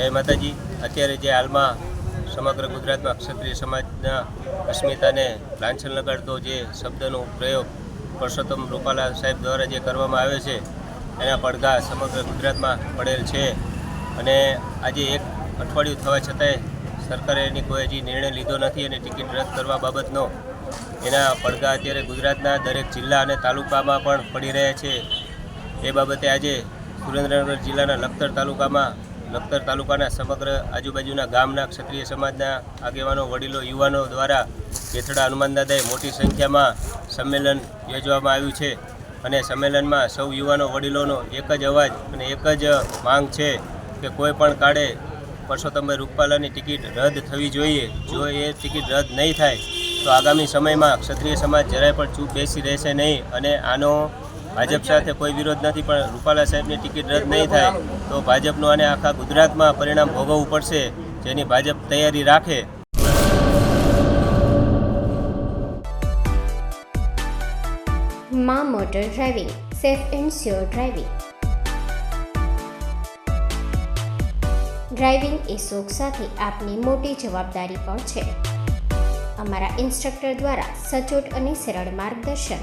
જય માતાજી. અત્યારે જે હાલમાં સમગ્ર ગુજરાતમાં ક્ષત્રિય સમાજના અસ્મિતાને લાંછન લગાડતો જે શબ્દનો પ્રયોગ પરસોત્તમ રૂપાલા સાહેબ દ્વારા જે કરવામાં આવે છે, એના પડઘા સમગ્ર ગુજરાતમાં પડેલ છે. અને આજે એક અઠવાડિયું થવા છતાંય સરકારે એની કોઈ હજી નિર્ણય લીધો નથી અને ટિકિટ રદ કરવા બાબતનો એના પડઘા અત્યારે ગુજરાતના દરેક જિલ્લા અને તાલુકામાં પણ પડી રહ્યા છે. એ બાબતે આજે સુરેન્દ્રનગર જિલ્લાના લખતર તાલુકામાં લખતર તાલુકાના સમગ્ર આજુબાજુના ગામના ક્ષત્રિય સમાજના આગેવાનો, વડીલો, યુવાનો દ્વારા જેથડા હનુમાનદાદાએ મોટી સંખ્યામાં સંમેલન યોજવામાં આવ્યું છે અને સંમેલનમાં સૌ યુવાનો, વડીલોનો એક જ અવાજ અને એક જ માંગ છે કે કોઈ પણ કાળે પરસોત્તમભાઈ રૂપાલાની ટિકિટ રદ થવી જોઈએ. જો એ ટિકિટ રદ નહીં થાય, તો આગામી સમયમાં ક્ષત્રિય સમાજ જરાય પણ ચૂપ બેસી રહેશે નહીં અને આનો ભાજપ સાથે કોઈ વિરોધ નથી, પણ રૂપાલા સાહેબની ટિકિટ રદ નહીં થાય, તો ભાજપનું અને આખા ગુજરાતમાં પરિણામ ભોગવવું પડશે, જેની ભાજપ તૈયારી રાખે. મા motor driving, safe and sure driving. Driving એ શોખ સાથે આપની મોટી જવાબદારી પણ છે. અમારા ઇન્સ્ટ્રક્ટર દ્વારા સચોટ અને સરળ માર્ગદર્શન.